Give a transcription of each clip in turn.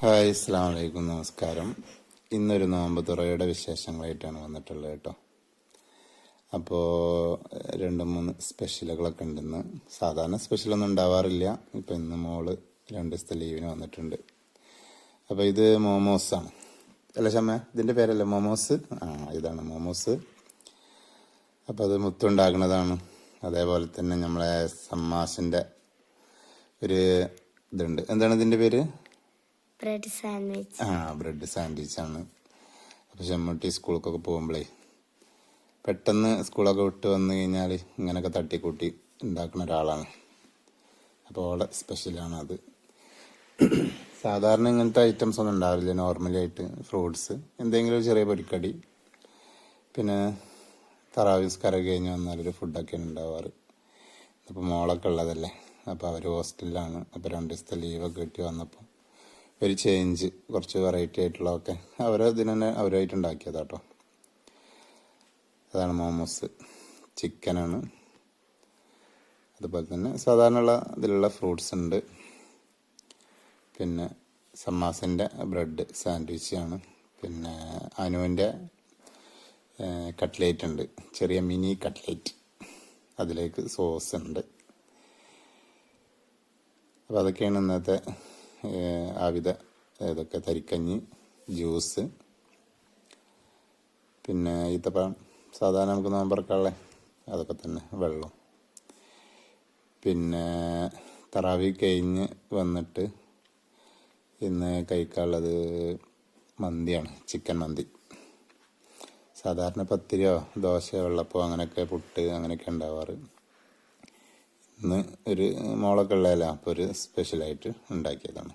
Hi ഇസ്ലാം വലൈക്കും നമസ്കാരം. ഇന്നൊരു നോമ്പ് തുറയുടെ വിശേഷങ്ങളായിട്ടാണ് വന്നിട്ടുള്ളത് കേട്ടോ. അപ്പോൾ രണ്ട് മൂന്ന് സ്പെഷ്യലുകളൊക്കെ ഉണ്ടെന്ന്. സാധാരണ സ്പെഷ്യലൊന്നും ഉണ്ടാവാറില്ല. ഇപ്പം ഇന്ന് മോൾ രണ്ട് ദിവസത്തെ ലീവിന് വന്നിട്ടുണ്ട്. അപ്പോൾ ഇത് മോമോസാണ് അല്ല ഷമ്മ ഇതിന്റെ പേരല്ലേ? മോമോസ്? ആ ഇതാണ് മോമോസ്. അപ്പോൾ അത് മുത്തുണ്ടാകുന്നതാണ് അതേപോലെ തന്നെ നമ്മളെ സമ്മാസിന്റെ ഒരു ഇതുണ്ട്. എന്താണ് ഇതിന്റെ പേര്? Bread sandwich. ആ ബ്രെഡ് സാൻഡ്വിച്ച് ആണ്. അപ്പോൾ ചെമ്മട്ടി സ്കൂളിലേക്കൊക്കെ പോകുമ്പോഴേ പെട്ടെന്ന് സ്കൂളൊക്കെ വിട്ട് വന്നു കഴിഞ്ഞാൽ ഇങ്ങനെയൊക്കെ തട്ടിക്കൂട്ടി ഉണ്ടാക്കുന്ന ഒരാളാണ്. അപ്പോൾ അവളെ സ്പെഷ്യലാണ് അത്. സാധാരണ ഇങ്ങനത്തെ ഐറ്റംസ് ഒന്നും ഉണ്ടാവില്ല നോർമലി ആയിട്ട് ഫ്രൂട്ട്സ് എന്തെങ്കിലും ചെറിയ പൊരിക്കടി. പിന്നെ തറാവിസ്കാരം കഴിഞ്ഞ് വന്നാലൊരു ഫുഡൊക്കെയാണ് ഉണ്ടാവാറ് അപ്പോൾ മോളൊക്കെ ഉള്ളതല്ലേ? അപ്പോൾ അവർ ഹോസ്റ്റലിലാണ് അപ്പോൾ രണ്ട് ദിവസത്തെ ലീവൊക്കെ കിട്ടി വന്നപ്പോൾ ഒരു ചേഞ്ച് കുറച്ച് വെറൈറ്റി ആയിട്ടുള്ളതൊക്കെ. അവരതിന് തന്നെ അവരായിട്ട് ഉണ്ടാക്കിയതാട്ടോ അതാണ് മോമോസ് ചിക്കനാണ് അതുപോലെ തന്നെ സാധാരണ ഉള്ള ഇതിലുള്ള ഫ്രൂട്ട്സ് ഉണ്ട്. പിന്നെ സമ്മാസിന്റെ ബ്രെഡ് സാൻഡ്വിച്ച് ആണ്. പിന്നെ അനുവിന്റെ കട്ട്ലേറ്റ് ഉണ്ട്. ചെറിയ മിനി കട്ട്ലേറ്റ് അതിലേക്ക് സോസ് ഉണ്ട്. അപ്പോൾ അതൊക്കെയാണ് ഇന്നത്തെ ആവിധ ഇതൊക്കെ തരിക്കഞ്ഞി ജ്യൂസ് പിന്നെ ഈത്തപ്പഴം സാധാരണ നമുക്ക് നോമ്പറക്കാനുള്ള അതൊക്കെ തന്നെ വെള്ളം. പിന്നെ തറാവി കഴിഞ്ഞ് വന്നിട്ട് ഇന്ന് കഴിക്കാനുള്ളത് മന്തിയാണ് ചിക്കൻ മന്തി. സാധാരണ പത്തിരിയോ ദോശയോ വെള്ളപ്പോ അങ്ങനെയൊക്കെ പുട്ട് അങ്ങനെയൊക്കെ ഉണ്ടാവാറ്. ഇന്ന് ഒരു മോളൊക്കെ ഉള്ളതല്ല അപ്പോൾ ഒരു സ്പെഷ്യലായിട്ട് ഉണ്ടാക്കിയതാണ്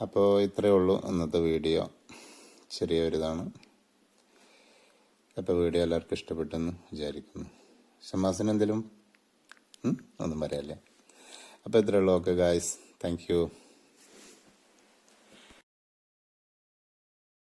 അപ്പോൾ ഇത്രയേ ഉള്ളൂ ഇന്നത്തെ വീഡിയോ. ചെറിയൊരിതാണ് അപ്പോൾ വീഡിയോ എല്ലാവർക്കും ഇഷ്ടപ്പെട്ടെന്ന് വിചാരിക്കുന്നു. ഷമാസിന് എന്തെങ്കിലും? ഒന്നും പറയാല്ലേ. അപ്പോൾ ഇത്രയേ ഉള്ളൂ. Okay guys thank you